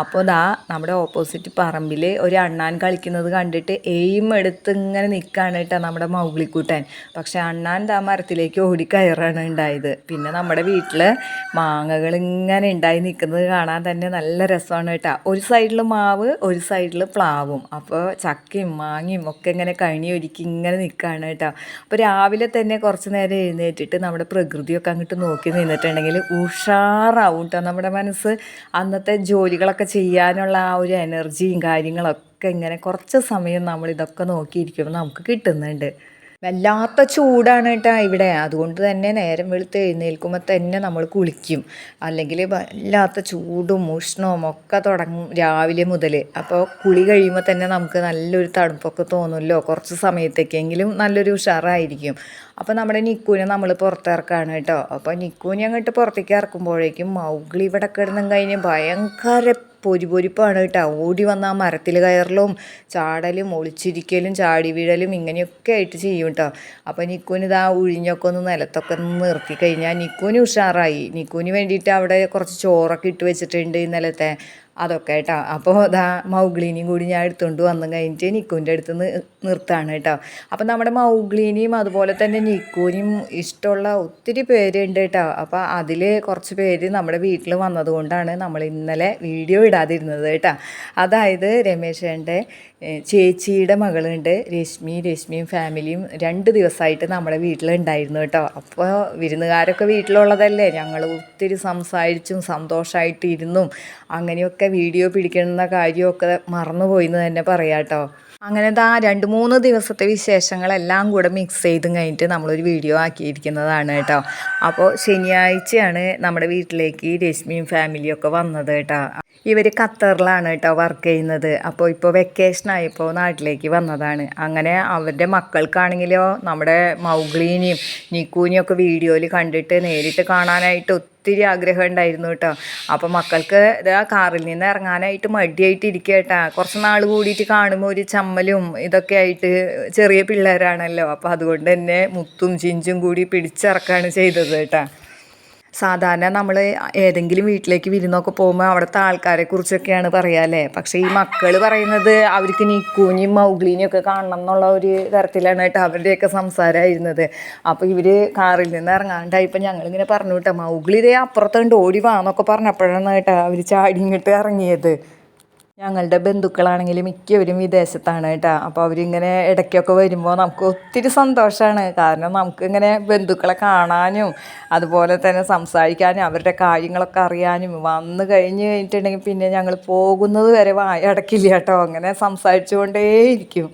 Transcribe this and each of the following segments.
അപ്പോൾ ദാ നമ്മുടെ ഓപ്പോസിറ്റ് പറമ്പിൽ ഒരു അണ്ണാൻ കളിക്കുന്നത് കണ്ടിട്ട് എയിം എടുത്ത് ഇങ്ങനെ നിൽക്കുകയാണ് കേട്ടോ നമ്മുടെ മൗഗ്ലിക്കൂട്ടൻ. പക്ഷേ അണ്ണാൻ ദാ മരത്തിലേക്ക് ഓടിക്കയറാണ് കയറാണ് ഉണ്ടായത്. പിന്നെ നമ്മുടെ വീട്ടിൽ മാങ്ങകൾ ഇങ്ങനെ ഉണ്ടായി നിൽക്കുന്നത് കാണാൻ തന്നെ നല്ല രസമാണ് കേട്ടോ. ഒരു സൈഡിൽ മാവ് ഒരു സൈഡിൽ പ്ലാവും. അപ്പോൾ ചക്കയും മാങ്ങയും ഒക്കെ ഇങ്ങനെ കഴിഞ്ഞി ഒരുക്കി ഇങ്ങനെ നിൽക്കുകയാണ് കേട്ടോ. അപ്പോൾ രാവിലെ തന്നെ കുറച്ച് നേരം എഴുന്നേറ്റിട്ട് നമ്മുടെ പ്രകൃതിയൊക്കെ അങ്ങോട്ട് നോക്കി നിന്നിട്ടുണ്ടെങ്കിൽ ഉഷാറാവും കേട്ടോ നമ്മുടെ മനസ്സ്. അന്നത്തെ ജോലികളൊക്കെ ചെയ്യാനുള്ള ആ ഒരു എനർജിയും കാര്യങ്ങളൊക്കെ ഇങ്ങനെ കുറച്ച് സമയം നമ്മൾ ഇതൊക്കെ നോക്കിയിരിക്കുമ്പോൾ നമുക്ക് കിട്ടുന്നുണ്ട്. വല്ലാത്ത ചൂടാണ് കേട്ടോ ഇവിടെ. അതുകൊണ്ട് തന്നെ നേരം വെളുത്ത് എഴുന്നേൽക്കുമ്പോൾ തന്നെ നമ്മൾ കുളിക്കും. അല്ലെങ്കിൽ വല്ലാത്ത ചൂടും ഉഷ്ണവും ഒക്കെ തുടങ്ങും രാവിലെ മുതൽ. അപ്പോൾ കുളി കഴിയുമ്പോൾ തന്നെ നമുക്ക് നല്ലൊരു തണുപ്പൊക്കെ തോന്നുമല്ലോ. കുറച്ച് സമയത്തേക്കെങ്കിലും നല്ലൊരു ഉഷാറായിരിക്കും. അപ്പോൾ നമ്മുടെ നിക്കൂനെ നമ്മൾ പുറത്തിറക്കാണ് കേട്ടോ. അപ്പോൾ നിക്കൂനെ അങ്ങോട്ട് പുറത്തേക്ക് ഇറക്കുമ്പോഴേക്കും മൗഗ്ലി ഇവിടെ കിടന്നും കഴിഞ്ഞ് ഭയങ്കര പൊരിപ്പൊരിപ്പാണ് കേട്ടോ. ഓടി വന്ന ആ മരത്തിൽ കയറലും ചാടലും ഒളിച്ചിരിക്കലും ചാടി വീഴലും ഇങ്ങനെയൊക്കെ ആയിട്ട് ചെയ്യും കേട്ടോ അപ്പോൾ നിക്കുവിന് ഇതാ ഉഴിഞ്ഞൊക്കെ ഒന്ന് നിലത്തൊക്കെ ഒന്ന് നിർത്തി കഴിഞ്ഞാൽ നിക്കുവിന് ഉഷാറായി. നിക്കുവിന് വേണ്ടിയിട്ട് അവിടെ കുറച്ച് ചോറൊക്കെ ഇട്ട് വെച്ചിട്ടുണ്ട് ഇന്നലത്തെ. അതൊക്കെ കേട്ടോ. അപ്പോൾ ഇതാ മൗഗ്ലീനിയും കൂടി ഞാൻ എടുത്തുകൊണ്ട് വന്നു കഴിഞ്ഞിട്ട് നിക്കുവിന്റെ അടുത്ത് നിർത്താണ് കേട്ടോ. അപ്പോൾ നമ്മുടെ മൗഗ്ലീനിയും അതുപോലെ തന്നെ നിക്കുവിനും ഇഷ്ടമുള്ള ഒത്തിരി പേരുണ്ട് കേട്ടോ. അപ്പോൾ അതിൽ കുറച്ച് പേര് നമ്മുടെ വീട്ടിൽ വന്നതുകൊണ്ടാണ് നമ്മൾ ഇന്നലെ വീഡിയോ ഇടാതിരുന്നത് കേട്ടോ. അതായത് രമേശേന്റെ ചേച്ചിയുടെ മകളുണ്ട് രശ്മി. രശ്മിയും ഫാമിലിയും രണ്ട് ദിവസമായിട്ട് നമ്മുടെ വീട്ടിലുണ്ടായിരുന്നു കേട്ടോ. അപ്പോൾ വിരുന്നുകാരൊക്കെ വീട്ടിലുള്ളതല്ലേ? ഞങ്ങൾ ഒത്തിരി സംസാരിച്ചും സന്തോഷമായിട്ടിരുന്നും അങ്ങനെയൊക്കെ വീഡിയോ പിടിക്കുന്ന കാര്യമൊക്കെ മറന്നുപോയി എന്ന് തന്നെ പറയാം കേട്ടോ അങ്ങനെ ആ രണ്ട് മൂന്ന് ദിവസത്തെ വിശേഷങ്ങളെല്ലാം കൂടെ മിക്സ് ചെയ്ത് കഴിഞ്ഞിട്ട് നമ്മളൊരു വീഡിയോ ആക്കിയിരിക്കുന്നതാണ് കേട്ടോ. അപ്പോൾ ശനിയാഴ്ചയാണ് നമ്മുടെ വീട്ടിലേക്ക് രശ്മിയും ഫാമിലിയും ഒക്കെ വന്നത് കേട്ടോ. ഇവർ ഖത്തറിലാണ് കേട്ടോ വർക്ക് ചെയ്യുന്നത്. അപ്പോൾ ഇപ്പോൾ വെക്കേഷൻ ആയപ്പോൾ നാട്ടിലേക്ക് വന്നതാണ്. അങ്ങനെ അവരുടെ മക്കൾക്കാണെങ്കിലോ നമ്മുടെ മൗഗ്ലീനെയും നിക്കൂനെയും ഒക്കെ വീഡിയോയിൽ കണ്ടിട്ട് നേരിട്ട് കാണാനായിട്ട് ഒത്തിരി ആഗ്രഹം ഉണ്ടായിരുന്നു കേട്ടോ. അപ്പോൾ മക്കൾക്ക് ഇതാ കാറിൽ നിന്ന് ഇറങ്ങാനായിട്ട് മടിയായിട്ട് ഇരിക്കുക കേട്ടോ. കുറച്ച് നാൾ കൂടിയിട്ട് കാണുമ്പോൾ ഒരു ചമ്മലും ഇതൊക്കെ ആയിട്ട് ചെറിയ പിള്ളേരാണല്ലോ. അപ്പോൾ അതുകൊണ്ട് തന്നെ മുത്തും ചിഞ്ചും കൂടി പിടിച്ചിറക്കാണ് ചെയ്തത് കേട്ടോ. സാധാരണ നമ്മൾ ഏതെങ്കിലും വീട്ടിലേക്ക് വിരുന്നൊക്കെ പോകുമ്പോൾ അവിടുത്തെ ആൾക്കാരെ കുറിച്ചൊക്കെയാണ് പറയുക അല്ലേ? പക്ഷേ ഈ മക്കൾ പറയുന്നത് അവർക്ക് നിക്കൂനിയും മൗഗ്ലീനെയും ഒക്കെ കാണണം എന്നുള്ള ഒരു തരത്തിലാണ് കേട്ടോ അവരുടെയൊക്കെ സംസാരമായിരുന്നത് അപ്പോൾ ഇവർ കാറിൽ നിന്ന് ഇറങ്ങാണ്ടായിപ്പോൾ ഞങ്ങളിങ്ങനെ പറഞ്ഞു കേട്ടോ മൗഗ്ലി ഇതേ അപ്പുറത്തുണ്ട് ഓടി വാന്നൊക്കെ പറഞ്ഞപ്പോഴാണ് കേട്ടോ അവർ ചാടി ഇങ്ങോട്ട് ഇറങ്ങിയത്. ഞങ്ങളുടെ ബന്ധുക്കളാണെങ്കിൽ മിക്കവരും വിദേശത്താണ് കേട്ടോ. അപ്പോൾ അവരിങ്ങനെ ഇടയ്ക്കൊക്കെ വരുമ്പോൾ നമുക്ക് ഒത്തിരി സന്തോഷമാണ്. കാരണം നമുക്കിങ്ങനെ ബന്ധുക്കളെ കാണാനും അതുപോലെ തന്നെ സംസാരിക്കാനും അവരുടെ കാര്യങ്ങളൊക്കെ അറിയാനും വന്നു കഴിഞ്ഞ് കഴിഞ്ഞിട്ടുണ്ടെങ്കിൽ പിന്നെ ഞങ്ങൾ പോകുന്നത് വരെ വായ അടക്കില്ല കേട്ടോ. അങ്ങനെ സംസാരിച്ചുകൊണ്ടേയിരിക്കും.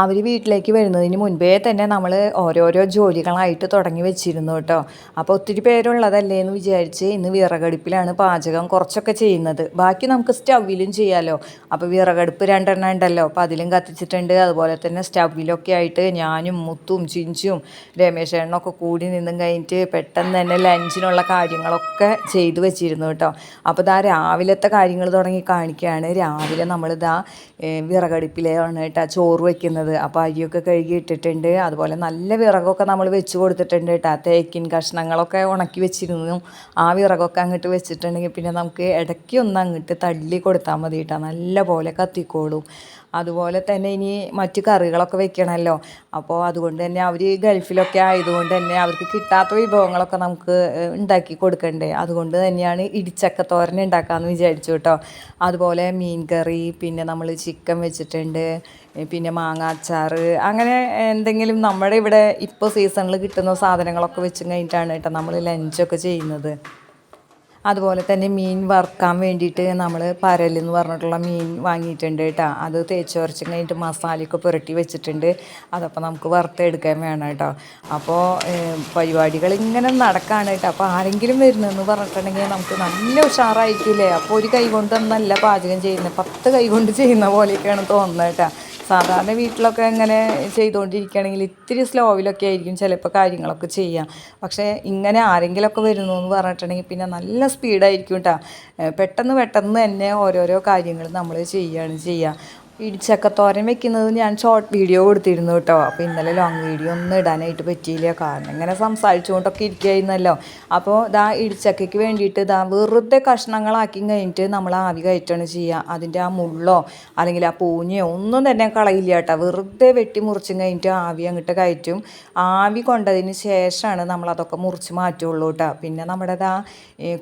അവർ വീട്ടിലേക്ക് വരുന്നതിന് മുൻപേ തന്നെ നമ്മൾ ഓരോരോ ജോലികളായിട്ട് തുടങ്ങി വെച്ചിരുന്നു കേട്ടോ. അപ്പോൾ ഒത്തിരി പേരുള്ളതല്ലേ എന്ന് വിചാരിച്ച് ഇന്ന് വിറകടുപ്പിലാണ് പാചകം കുറച്ചൊക്കെ ചെയ്യുന്നത്. ബാക്കി നമുക്ക് സ്റ്റൗവിലും ചെയ്യാമല്ലോ അപ്പോൾ വിറകടുപ്പ് രണ്ടെണ്ണം ഉണ്ടല്ലോ. അപ്പോൾ അതിലും കത്തിച്ചിട്ടുണ്ട്. അതുപോലെ തന്നെ സ്റ്റൗവിലൊക്കെ ആയിട്ട് ഞാനും മുത്തും ചിഞ്ചും രമേശേണ്ണൊക്കെ കൂടി നിന്നും കഴിഞ്ഞിട്ട് പെട്ടെന്ന് തന്നെ ലഞ്ചിനുള്ള കാര്യങ്ങളൊക്കെ ചെയ്തു വെച്ചിരുന്നു കേട്ടോ. അപ്പോൾ ഇതാ രാവിലത്തെ കാര്യങ്ങൾ തുടങ്ങി കാണിക്കുകയാണ്. രാവിലെ നമ്മളിതാ വിറകടുപ്പിലാണ് കേട്ടോ ചോറ് വയ്ക്കുന്നത് അപ്പോൾ അരിയൊക്കെ കഴുകി ഇട്ടിട്ടുണ്ട് അതുപോലെ നല്ല വിറകൊക്കെ നമ്മൾ വെച്ച് കൊടുത്തിട്ടുണ്ട് കേട്ടോ. തേക്കിൻ കഷ്ണങ്ങളൊക്കെ ഉണക്കി വെച്ചിരുന്നു. ആ വിറകൊക്കെ അങ്ങോട്ട് വെച്ചിട്ടുണ്ടെങ്കിൽ പിന്നെ നമുക്ക് ഇടയ്ക്ക് ഒന്ന് അങ്ങോട്ട് തള്ളി കൊടുത്താൽ മതി കേട്ടോ. നല്ല പോലെ കത്തിക്കോളും. അതുപോലെ തന്നെ ഇനി മറ്റു കറികളൊക്കെ വെക്കണമല്ലോ അപ്പോൾ അതുകൊണ്ട് തന്നെ അവർ ഗൾഫിലൊക്കെ ആയതുകൊണ്ട് തന്നെ അവർക്ക് കിട്ടാത്ത വിഭവങ്ങളൊക്കെ നമുക്ക് ഉണ്ടാക്കി കൊടുക്കണ്ടേ. അതുകൊണ്ട് തന്നെയാണ് ഇടിച്ചക്ക തോരൻ ഉണ്ടാക്കാമെന്ന് വിചാരിച്ചു കേട്ടോ. അതുപോലെ മീൻ കറി പിന്നെ നമ്മൾ ചിക്കൻ വെച്ചിട്ടുണ്ട് പിന്നെ മാങ്ങ അച്ചാർ അങ്ങനെ എന്തെങ്കിലും നമ്മുടെ ഇവിടെ ഇപ്പോൾ സീസണിൽ കിട്ടുന്ന സാധനങ്ങളൊക്കെ വെച്ചും കഴിഞ്ഞിട്ടാണ് കേട്ടോ നമ്മൾ ലഞ്ചൊക്കെ ചെയ്യുന്നത്. അതുപോലെ തന്നെ മീൻ വറുക്കാൻ വേണ്ടിയിട്ട് നമ്മൾ പരലെന്ന് പറഞ്ഞിട്ടുള്ള മീൻ വാങ്ങിയിട്ടുണ്ട് കേട്ടോ. അത് തേച്ച് ഉരച്ച് കഴിഞ്ഞിട്ട് മസാലയൊക്കെ പുരട്ടി വെച്ചിട്ടുണ്ട്. അതപ്പോൾ നമുക്ക് വറുത്തെടുക്കാൻ വേണം കേട്ടോ. അപ്പോൾ പരിപാടികൾ ഇങ്ങനെ നടക്കാണ് കേട്ടോ. അപ്പോൾ ആരെങ്കിലും വരുന്നതെന്ന് പറഞ്ഞിട്ടുണ്ടെങ്കിൽ നമുക്ക് നല്ല ഉഷാറായിരിക്കില്ലേ? അപ്പോൾ ഒരു കൈ കൊണ്ട് നല്ല പാചകം ചെയ്യുന്നത്. പത്ത് കൈ കൊണ്ട് ചെയ്യുന്ന പോലെയൊക്കെയാണ് തോന്നുന്നത് കേട്ടോ. സാധാരണ വീട്ടിലൊക്കെ ഇങ്ങനെ ചെയ്തുകൊണ്ടിരിക്കുകയാണെങ്കിൽ ഇത്തിരി സ്ലോവിലൊക്കെ ആയിരിക്കും ചിലപ്പോൾ കാര്യങ്ങളൊക്കെ ചെയ്യാം പക്ഷേ ഇങ്ങനെ ആരെങ്കിലുമൊക്കെ വരുന്നു എന്ന് പറഞ്ഞിട്ടുണ്ടെങ്കിൽ പിന്നെ നല്ല സ്പീഡായിരിക്കും കേട്ടോ. പെട്ടെന്ന് പെട്ടെന്ന് തന്നെ ഓരോരോ കാര്യങ്ങൾ നമ്മൾ ചെയ്യുകയാണ് ചെയ്യുക. ഇടിച്ചക്കത്തോരൻ വെക്കുന്നത് ഞാൻ ഷോർട്ട് വീഡിയോ കൊടുത്തിരുന്നു കേട്ടോ. അപ്പോൾ ഇന്നലെ ലോങ് വീഡിയോ ഒന്നും ഇടാനായിട്ട് പറ്റിയില്ല. കാരണം ഇങ്ങനെ സംസാരിച്ചുകൊണ്ടൊക്കെ ഇരിക്കുകയായിരുന്നല്ലോ അപ്പോൾ ഇതാ ഇടിച്ചക്കയ്ക്ക് വേണ്ടിയിട്ട് ഇതാ വെറുതെ കഷ്ണങ്ങളാക്കി കഴിഞ്ഞിട്ട് നമ്മൾ ആവി കയറ്റാണ് ചെയ്യുക. അതിന്റെ ആ മുള്ളോ അല്ലെങ്കിൽ ആ പൂഞ്ഞയോ ഒന്നും തന്നെ കളയില്ല കേട്ടോ. വെറുതെ വെട്ടി മുറിച്ചും കഴിഞ്ഞിട്ട് ആവി അങ്ങോട്ട് കയറ്റും. ആവി കൊണ്ടതിന് ശേഷമാണ് നമ്മളതൊക്കെ മുറിച്ച് മാറ്റുള്ളൂ കേട്ടോ. പിന്നെ നമ്മുടെ ഇതാ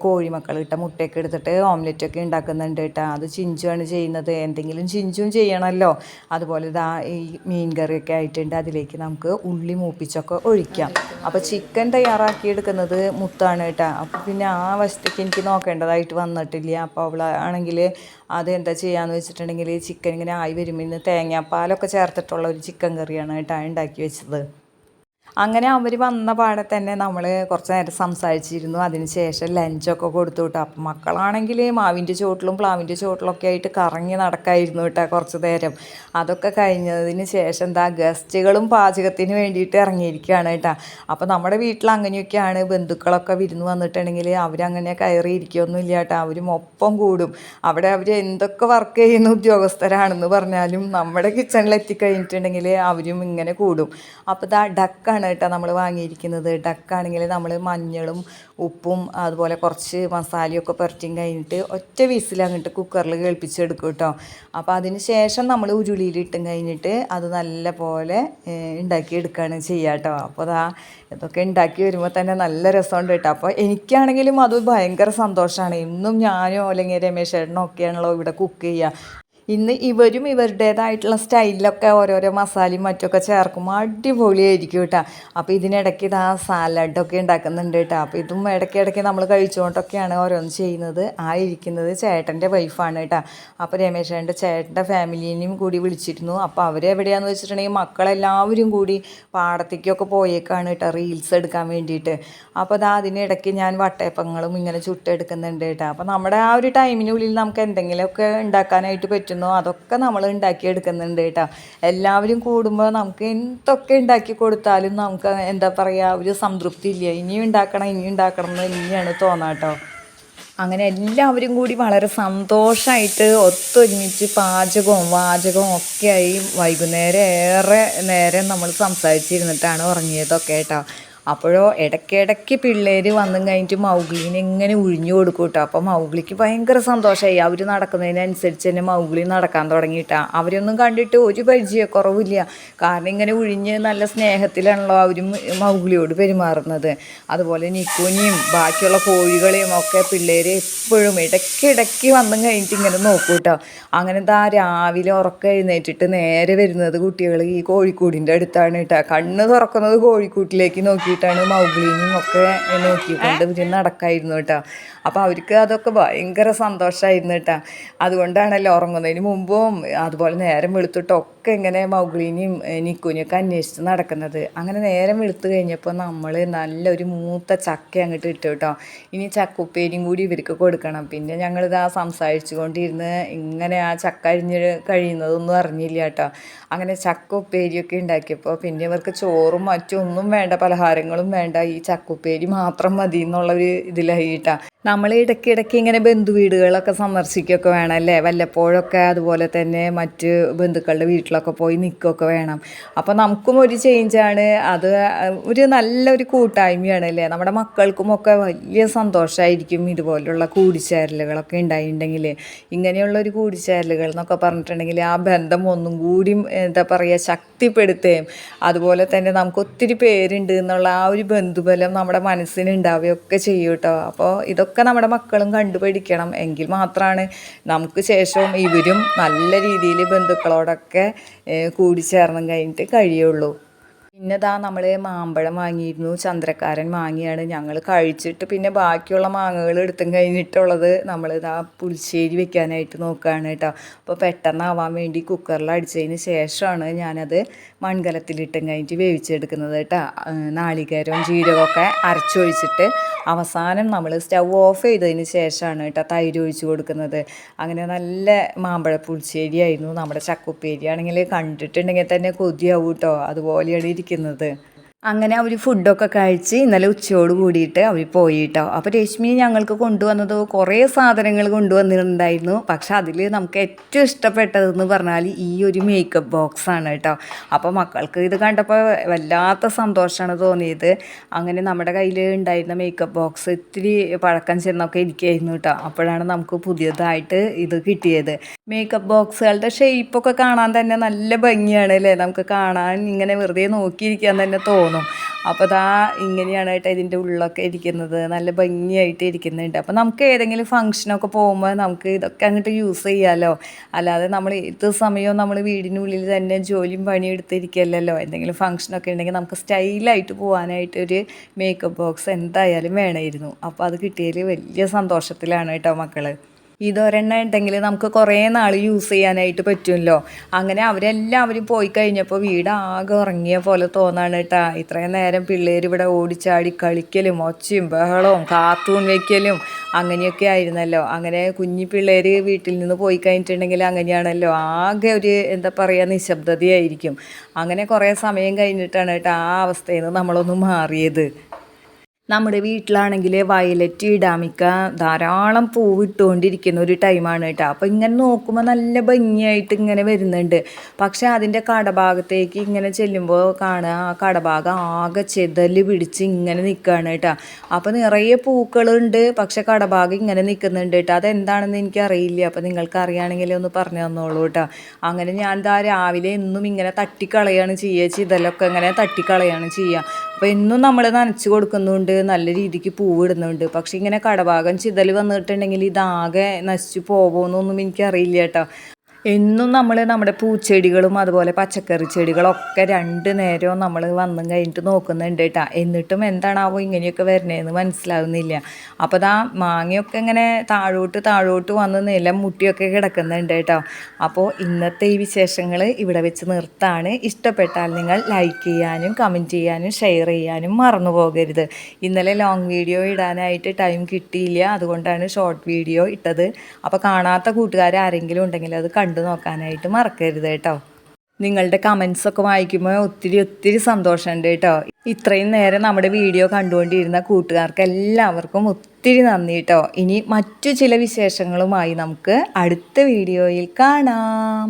കോഴിമക്കൾ ഇട്ട മുട്ടയൊക്കെ എടുത്തിട്ട് ഓംലെറ്റൊക്കെ ഉണ്ടാക്കുന്നുണ്ട് കേട്ടോ. അത് ചിഞ്ചുമാണ് ചെയ്യുന്നത്. എന്തെങ്കിലും ചിഞ്ചും ചെയ്യണമല്ലോ. അതുപോലെ ഇതാ ഈ മീൻ കറിയൊക്കെ ആയിട്ടുണ്ട്. അതിലേക്ക് നമുക്ക് ഉള്ളി മൂപ്പിച്ചൊക്കെ ഒഴിക്കാം. അപ്പോൾ ചിക്കൻ തയ്യാറാക്കിയെടുക്കുന്നത് മുത്താണ് കേട്ടോ. അപ്പോൾ പിന്നെ ആ വശത്തേക്ക് എനിക്ക് നോക്കേണ്ടതായിട്ട് വന്നിട്ടില്ല. അപ്പോൾ അവൾ ആണെങ്കിൽ അത് എന്താ ചെയ്യാന്ന് വെച്ചിട്ടുണ്ടെങ്കിൽ ചിക്കൻ ഇങ്ങനെ ആയി വരുമ്പോൾ തേങ്ങാപ്പാലൊക്കെ ചേർത്തിട്ടുള്ള ഒരു ചിക്കൻ കറിയാണ് കേട്ടോ ഉണ്ടാക്കി വെച്ചത്. അങ്ങനെ അവർ വന്ന പാടെ തന്നെ നമ്മൾ കുറച്ച് നേരം സംസാരിച്ചിരുന്നു. അതിനുശേഷം ലഞ്ചൊക്കെ കൊടുത്തു കേട്ടോ അപ്പം മക്കളാണെങ്കിൽ മാവിന്റെ ചോട്ടിലും പ്ലാവിന്റെ ചോട്ടിലൊക്കെ ആയിട്ട് കറങ്ങി നടക്കായിരുന്നു കേട്ടോ കുറച്ച് നേരം. അതൊക്കെ കഴിഞ്ഞതിന് ശേഷം എന്താ ഗസ്റ്റുകളും പാചകത്തിന് വേണ്ടിയിട്ട് ഇറങ്ങിയിരിക്കുകയാണ് കേട്ടോ അപ്പോൾ നമ്മുടെ വീട്ടിൽ അങ്ങനെയൊക്കെയാണ്. ബന്ധുക്കളൊക്കെ വിരുന്ന് വന്നിട്ടുണ്ടെങ്കിൽ അവരങ്ങനെ കയറി ഇരിക്കുകയൊന്നുമില്ല കേട്ടോ അവരും ഒപ്പം കൂടും. അവിടെ അവർ എന്തൊക്കെ വർക്ക് ചെയ്യുന്ന ഉദ്യോഗസ്ഥരാണെന്ന് പറഞ്ഞാലും നമ്മുടെ കിച്ചണിൽ എത്തിക്കഴിഞ്ഞിട്ടുണ്ടെങ്കിൽ അവരും ഇങ്ങനെ കൂടും. അപ്പോൾ ഇതാ ഡക്കാണ് കേട്ടോ നമ്മൾ വാങ്ങിയിരിക്കുന്നത്. ഡക്കാണെങ്കിൽ നമ്മൾ മഞ്ഞളും ഉപ്പും അതുപോലെ കുറച്ച് മസാലയൊക്കെ പുരട്ടിയും കഴിഞ്ഞിട്ട് ഒറ്റ വിസിൽ അങ്ങോട്ട് കുക്കറിൽ കേൾപ്പിച്ചെടുക്കും കേട്ടോ. അപ്പോൾ അതിന് ശേഷം നമ്മൾ ഉരുളിയിലിട്ടും കഴിഞ്ഞിട്ട് അത് നല്ല പോലെ ഉണ്ടാക്കി എടുക്കുകയാണ് ചെയ്യുക കേട്ടോ. അപ്പോൾ അതാ ഇതൊക്കെ ഉണ്ടാക്കി വരുമ്പോൾ തന്നെ നല്ല രസമുണ്ട് കേട്ടോ. അപ്പോൾ എനിക്കാണെങ്കിലും അത് ഭയങ്കര സന്തോഷമാണ്. ഇന്നും ഞാനോ അല്ലെങ്കിൽ രമേശ് ചേട്ടനോ ഒക്കെയാണല്ലോ ഇവിടെ കുക്ക് ചെയ്യുക. ഇന്ന് ഇവരും ഇവരുടേതായിട്ടുള്ള സ്റ്റൈലിലൊക്കെ ഓരോരോ മസാലയും മറ്റൊക്കെ ചേർക്കുമ്പോൾ അടിപൊളിയായിരിക്കും കേട്ടോ. അപ്പോൾ ഇതിനിടയ്ക്ക് ഇതാ സാലഡൊക്കെ ഉണ്ടാക്കുന്നുണ്ട് കേട്ടോ. അപ്പോൾ ഇതും ഇടയ്ക്കിടയ്ക്ക് നമ്മൾ കഴിച്ചുകൊണ്ടൊക്കെയാണ് ഓരോന്ന് ചെയ്യുന്നത്. ആ ഇരിക്കുന്നത് ചേട്ടന്റെ വൈഫാണ് കേട്ടോ. അപ്പോൾ രമേശേന്റെ ചേട്ടന്റെ ഫാമിലിനെയും കൂടി വിളിച്ചിരുന്നു. അപ്പോൾ അവരെവിടെയാണെന്ന് വെച്ചിട്ടുണ്ടെങ്കിൽ മക്കളെല്ലാവരും കൂടി പാടത്തേക്കൊക്കെ പോയേക്കാണ് കേട്ടോ റീൽസ് എടുക്കാൻ വേണ്ടിയിട്ട്. അപ്പോൾ അതാ അതിനിടയ്ക്ക് ഞാൻ വട്ടയപ്പങ്ങളും ഇങ്ങനെ ചുട്ടെടുക്കുന്നുണ്ട് കേട്ടോ. അപ്പോൾ നമ്മുടെ ആ ഒരു ടൈമിനുള്ളിൽ നമുക്ക് എന്തെങ്കിലുമൊക്കെ ഉണ്ടാക്കാനായിട്ട് പറ്റും. പറ്റുന്നോ? അതൊക്കെ നമ്മൾ ഉണ്ടാക്കി എടുക്കുന്നുണ്ട് കേട്ടോ. എല്ലാവരും കൂടുമ്പോൾ നമുക്ക് എന്തൊക്കെ ഉണ്ടാക്കി കൊടുത്താലും നമുക്ക് എന്താ പറയുക ഒരു സംതൃപ്തി ഇല്ല. ഇനിയും ഉണ്ടാക്കണം ഇനിയും ഉണ്ടാക്കണം എന്ന് തന്നെയാണ് തോന്നാട്ടോ അങ്ങനെ എല്ലാവരും കൂടി വളരെ സന്തോഷമായിട്ട് ഒത്തൊരുമിച്ച് പാചകവും വാചകവും ഒക്കെയായി വൈകുന്നേരം ഏറെ നേരം നമ്മൾ സംസാരിച്ചിരുന്നിട്ടാണ് ഉറങ്ങിയതൊക്കെ കേട്ടോ. അപ്പോഴോ ഇടയ്ക്കിടയ്ക്ക് പിള്ളേർ വന്നും കഴിഞ്ഞിട്ട് മൗഗ്ലിനെ ഇങ്ങനെ ഉഴിഞ്ഞു കൊടുക്കും കേട്ടോ അപ്പോൾ മൗഗ്ലിക്ക് ഭയങ്കര സന്തോഷമായി അവർ നടക്കുന്നതിനനുസരിച്ച് തന്നെ മൗഗ്ലി നടക്കാൻ തുടങ്ങിയിട്ടാ. അവരൊന്നും കണ്ടിട്ട് ഒരു പരിചയക്കുറവില്ല കാരണം ഇങ്ങനെ ഉഴിഞ്ഞ് നല്ല സ്നേഹത്തിലാണല്ലോ അവരും മൗഗ്ലിയോട് പെരുമാറുന്നത്. അതുപോലെ നിക്കുനിയും ബാക്കിയുള്ള കോഴികളെയും ഒക്കെ പിള്ളേർ എപ്പോഴും ഇടയ്ക്കിടയ്ക്ക് വന്നും കഴിഞ്ഞിട്ട് ഇങ്ങനെ നോക്കും കേട്ടോ അങ്ങനെ എന്താ രാവിലെ ഉറക്കം എഴുന്നേറ്റിട്ട് നേരെ വരുന്നത് കുട്ടികൾ ഈ കോഴിക്കൂടിന്റെ അടുത്താണ് കേട്ടോ കണ്ണ് തുറക്കുന്നത് കോഴിക്കൂട്ടിലേക്ക് നോക്കി നോക്കിയിട്ടാണ് മൗഗ്ലിനും ഒക്കെ നോക്കിക്കൊണ്ട് ഇവർ നടക്കായിരുന്നു കേട്ടോ. അപ്പോൾ അവർക്ക് അതൊക്കെ ഭയങ്കര സന്തോഷമായിരുന്നു കേട്ടോ. അതുകൊണ്ടാണല്ലോ ഉറങ്ങുന്നതിന് മുമ്പും അതുപോലെ നേരം വെളുത്തിട്ടൊക്കെ ഇങ്ങനെ മൗഗ്ലീനെയും നിക്കുനെയൊക്കെ അന്വേഷിച്ച് നടക്കുന്നത്. അങ്ങനെ നേരം വെളുത്ത് കഴിഞ്ഞപ്പോൾ നമ്മൾ നല്ലൊരു മൂത്ത ചക്ക അങ്ങോട്ട് ഇട്ടു കേട്ടോ. ഇനി ചക്കുപ്പേരിയും കൂടി ഇവർക്ക് കൊടുക്കണം. പിന്നെ ഞങ്ങളിത് ആ സംസാരിച്ചു കൊണ്ടിരുന്ന് ഇങ്ങനെ ആ ചക്ക അരിഞ്ഞ് കഴിയുന്നതൊന്നും അറിഞ്ഞില്ല കേട്ടോ. അങ്ങനെ ചക്ക ഉപ്പേരിയൊക്കെ ഉണ്ടാക്കിയപ്പോൾ പിന്നെ ഇവർക്ക് ചോറും മറ്റും ഒന്നും വേണ്ട പലഹാരങ്ങളും വേണ്ട. ഈ ചക്കുപ്പേരി മാത്രം മതി എന്നുള്ളൊരു ഇതിലായിട്ടാ. നമ്മൾ ഇടയ്ക്കിടയ്ക്ക് ഇങ്ങനെ ബന്ധു വീടുകളൊക്കെ സന്ദർശിക്കുകയൊക്കെ വേണം അല്ലേ? വല്ലപ്പോഴൊക്കെ അതുപോലെ തന്നെ മറ്റ് ബന്ധുക്കളുടെ വീട്ടിലൊക്കെ പോയി നിൽക്കുകയൊക്കെ വേണം. അപ്പോൾ നമുക്കും ഒരു ചേഞ്ചാണ് അത് ഒരു നല്ലൊരു കൂട്ടായ്മയാണ് അല്ലേ? നമ്മുടെ മക്കൾക്കുമൊക്കെ വലിയ സന്തോഷമായിരിക്കും ഇതുപോലുള്ള കൂടിച്ചേരലുകളൊക്കെ ഉണ്ടായിട്ടുണ്ടെങ്കിൽ ഇങ്ങനെയുള്ള ഒരു കൂടിച്ചേരലുകൾ എന്നൊക്കെ പറഞ്ഞിട്ടുണ്ടെങ്കിൽ ആ ബന്ധം ഒന്നും കൂടി എന്താ പറയുക ശക്തിപ്പെടുത്തുകയും അതുപോലെ തന്നെ നമുക്ക് ഒത്തിരി പേരുണ്ട് എന്നുള്ള ആ ഒരു ബന്ധുബലം നമ്മുടെ മനസ്സിനുണ്ടാവുകയൊക്കെ ചെയ്യും കേട്ടോ. അപ്പോൾ ഇതൊക്കെ ഇതൊക്കെ നമ്മുടെ മക്കളും കണ്ടുപഠിക്കണം എങ്കിൽ മാത്രമാണ് നമുക്ക് ശേഷവും ഇവരും നല്ല രീതിയിൽ ബന്ധുക്കളോടൊക്കെ കൂടിച്ചേർന്നും കഴിഞ്ഞിട്ട് കഴിയുള്ളൂ. പിന്നെ ദാ നമ്മൾ മാമ്പഴം വാങ്ങിയിരുന്നു ചന്ദ്രക്കാരൻ വാങ്ങിയാണ് ഞങ്ങൾ കഴിച്ചിട്ട് പിന്നെ ബാക്കിയുള്ള മാങ്ങകൾ എടുത്തും കഴിഞ്ഞിട്ടുള്ളത് നമ്മൾ ഇതാ പുളിശ്ശേരി വെക്കാനായിട്ട് നോക്കുകയാണ് കേട്ടോ. അപ്പോൾ പെട്ടെന്നാവാൻ വേണ്ടി കുക്കറിൽ അടിച്ചതിന് ശേഷമാണ് ഞാനത് മൺകലത്തിലിട്ടും കഴിഞ്ഞിട്ട് വേവിച്ചെടുക്കുന്നത് കേട്ടോ. നാളികേരവും ജീരകമൊക്കെ അരച്ചൊഴിച്ചിട്ട് അവസാനം നമ്മൾ സ്റ്റൗ ഓഫ് ചെയ്തതിന് ശേഷമാണ് കേട്ടോ തൈര് ഒഴിച്ച് കൊടുക്കുന്നത്. അങ്ങനെ നല്ല മാമ്പഴ പുളിശ്ശേരി ആയിരുന്നു നമ്മുടെ ചക്കുപ്പേരി ആണെങ്കിൽ കണ്ടിട്ടുണ്ടെങ്കിൽ തന്നെ കൊതിയാവും കേട്ടോ. അതുപോലെയാണ് ഇരിക്കുന്നത് അങ്ങനെ അവർ ഫുഡൊക്കെ കഴിച്ച് ഇന്നലെ ഉച്ചയോട് കൂടിയിട്ട് അവർ പോയി കേട്ടോ അപ്പോൾ രശ്മി ഞങ്ങൾക്ക് കൊണ്ടുവന്നത് കുറേ സാധനങ്ങൾ കൊണ്ടുവന്നിട്ടുണ്ടായിരുന്നു. പക്ഷെ അതിൽ നമുക്ക് ഏറ്റവും ഇഷ്ടപ്പെട്ടതെന്ന് പറഞ്ഞാൽ ഈ ഒരു മേക്കപ്പ് ബോക്സ് ആണ് കേട്ടോ. അപ്പോൾ മക്കൾക്ക് ഇത് കണ്ടപ്പോൾ വല്ലാത്ത സന്തോഷമാണ് തോന്നിയത്. അങ്ങനെ നമ്മുടെ കയ്യിൽ ഉണ്ടായിരുന്ന മേക്കപ്പ് ബോക്സ് ഇത്തിരി പഴക്കം ചെന്നൊക്കെ ഇരിക്കുകയായിരുന്നു കേട്ടോ. അപ്പോഴാണ് നമുക്ക് പുതിയതായിട്ട് ഇത് കിട്ടിയത്. മേക്കപ്പ് ബോക്സുകളുടെ ഷേപ്പൊക്കെ കാണാൻ തന്നെ നല്ല ഭംഗിയാണ് അല്ലേ? നമുക്ക് കാണാൻ ഇങ്ങനെ വെറുതെ നോക്കിയിരിക്കാൻ തന്നെ തോന്നും. അപ്പോൾ ഇതാ ഇങ്ങനെയാണ് കേട്ടോ ഇതിന്റെ ഉള്ളൊക്കെ ഇരിക്കുന്നത്. നല്ല ഭംഗിയായിട്ട് ഇരിക്കുന്നുണ്ട്. അപ്പോൾ നമുക്ക് ഏതെങ്കിലും ഫംഗ്ഷനൊക്കെ പോകുമ്പോൾ നമുക്ക് ഇതൊക്കെ അങ്ങോട്ട് യൂസ് ചെയ്യാമല്ലോ അല്ലാതെ നമ്മൾ ഏത് സമയവും നമ്മൾ വീടിനുള്ളിൽ തന്നെ ജോലിയും പണിയും എടുത്തിരിക്കല്ലല്ലോ എന്തെങ്കിലും ഫംഗ്ഷനൊക്കെ ഉണ്ടെങ്കിൽ നമുക്ക് സ്റ്റൈലായിട്ട് പോകാനായിട്ട് ഒരു മേക്കപ്പ് ബോക്സ് എന്തായാലും വേണമായിരുന്നു. അപ്പോൾ അത് കിട്ടിയതിൽ വലിയ സന്തോഷത്തിലാണ് കേട്ടോ മക്കൾ ഇതൊരെണ്ണം ഉണ്ടെങ്കിൽ നമുക്ക് കുറേ നാൾ യൂസ് ചെയ്യാനായിട്ട് പറ്റുമല്ലോ. അങ്ങനെ അവരെല്ലാവരും പോയി കഴിഞ്ഞപ്പോൾ വീട് ആകെ ഉറങ്ങിയ പോലെ തോന്നാണ് കേട്ടാ ഇത്രയും നേരം പിള്ളേർ ഇവിടെ ഓടിച്ചാടി കളിക്കലും ഒച്ചയും ബഹളവും കാർട്ടൂൺ വയ്ക്കലും അങ്ങനെയൊക്കെ ആയിരുന്നല്ലോ. അങ്ങനെ കുഞ്ഞു പിള്ളേർ വീട്ടിൽ നിന്ന് പോയി കഴിഞ്ഞിട്ടുണ്ടെങ്കിൽ അങ്ങനെയാണല്ലോ. ആകെ ഒരു എന്താ പറയുക നിശബ്ദതയായിരിക്കും. അങ്ങനെ കുറേ സമയം കഴിഞ്ഞിട്ടാണ് കേട്ടോ ആ അവസ്ഥയിൽ നിന്ന് നമ്മളൊന്ന് മാറിയത്. നമ്മുടെ വീട്ടിലാണെങ്കിൽ വയലറ്റ് ഇടാമിക്ക ധാരാളം പൂവിട്ടുകൊണ്ടിരിക്കുന്ന ഒരു ടൈമാണ് കേട്ടോ. അപ്പോൾ ഇങ്ങനെ നോക്കുമ്പോൾ നല്ല ഭംഗിയായിട്ട് ഇങ്ങനെ വരുന്നുണ്ട്. പക്ഷേ അതിന്റെ കടഭാഗത്തേക്ക് ഇങ്ങനെ ചെല്ലുമ്പോൾ കാണുക ആ കടഭാഗം ആകെ ചെതൽ പിടിച്ച് ഇങ്ങനെ നിൽക്കുകയാണ് കേട്ടോ. അപ്പോൾ നിറയെ പൂക്കളുണ്ട് പക്ഷെ കടഭാഗം ഇങ്ങനെ നിൽക്കുന്നുണ്ട് കേട്ടോ. അതെന്താണെന്ന് എനിക്കറിയില്ല. അപ്പോൾ നിങ്ങൾക്ക് അറിയുകയാണെങ്കിൽ ഒന്ന് പറഞ്ഞു തന്നോളൂ കേട്ടോ. അങ്ങനെ ഞാൻ ഇതാ രാവിലെ എന്നും ഇങ്ങനെ തട്ടിക്കളയാണ് ചെയ്യുക ചിതലൊക്കെ ഇങ്ങനെ തട്ടിക്കളയാണ് ചെയ്യുക അപ്പോൾ എന്നും നമ്മൾ നനച്ച് കൊടുക്കുന്നുണ്ട്. നല്ല രീതിക്ക് പൂവിടുന്നുണ്ട്. പക്ഷെ ഇങ്ങനെ കടഭാഗം ചിതൽ വന്നിട്ടുണ്ടെങ്കിൽ ഇതാകെ നശിച്ചു പോകുമെന്നൊന്നും എനിക്കറിയില്ല കേട്ടോ. എന്നും നമ്മൾ നമ്മുടെ പൂച്ചെടികളും അതുപോലെ പച്ചക്കറി ചെടികളൊക്കെ രണ്ട് നേരവും നമ്മൾ വന്നും കഴിഞ്ഞിട്ട് നോക്കുന്നുണ്ട് കേട്ടോ. എന്നിട്ടും എന്താണാവോ ഇങ്ങനെയൊക്കെ വരണേന്ന് മനസ്സിലാവുന്നില്ല. അപ്പോൾ ദാ മാങ്ങയൊക്കെ ഇങ്ങനെ താഴോട്ട് താഴോട്ട് വന്ന് നിലം മുട്ടിയൊക്കെ കിടക്കുന്നുണ്ട് കേട്ടോ. അപ്പോൾ ഇന്നത്തെ ഈ വിശേഷങ്ങൾ ഇവിടെ വെച്ച് നിർത്താണ്. ഇഷ്ടപ്പെട്ടാൽ നിങ്ങൾ ലൈക്ക് ചെയ്യാനും കമന്റ് ചെയ്യാനും ഷെയർ ചെയ്യാനും മറന്നു പോകരുത്. ഇന്നലെ ലോങ് വീഡിയോ ഇടാനായിട്ട് ടൈം കിട്ടിയില്ല. അതുകൊണ്ടാണ് ഷോർട്ട് വീഡിയോ ഇട്ടത്. അപ്പോൾ കാണാത്ത കൂട്ടുകാർ ആരെങ്കിലും ഉണ്ടെങ്കിൽ അത് കണ്ടു നോക്കാനായിട്ട് മറക്കരുത് കേട്ടോ. നിങ്ങളുടെ കമൻസ് ഒക്കെ വായിക്കുമ്പോൾ ഒത്തിരി ഒത്തിരി സന്തോഷമുണ്ട് കേട്ടോ. ഇത്രയും നേരം നമ്മുടെ വീഡിയോ കണ്ടുകൊണ്ടിരുന്ന കൂട്ടുകാർക്ക് എല്ലാവർക്കും ഒത്തിരി നന്ദി കേട്ടോ. ഇനി മറ്റു ചില വിശേഷങ്ങളുമായി നമുക്ക് അടുത്ത വീഡിയോയിൽ കാണാം.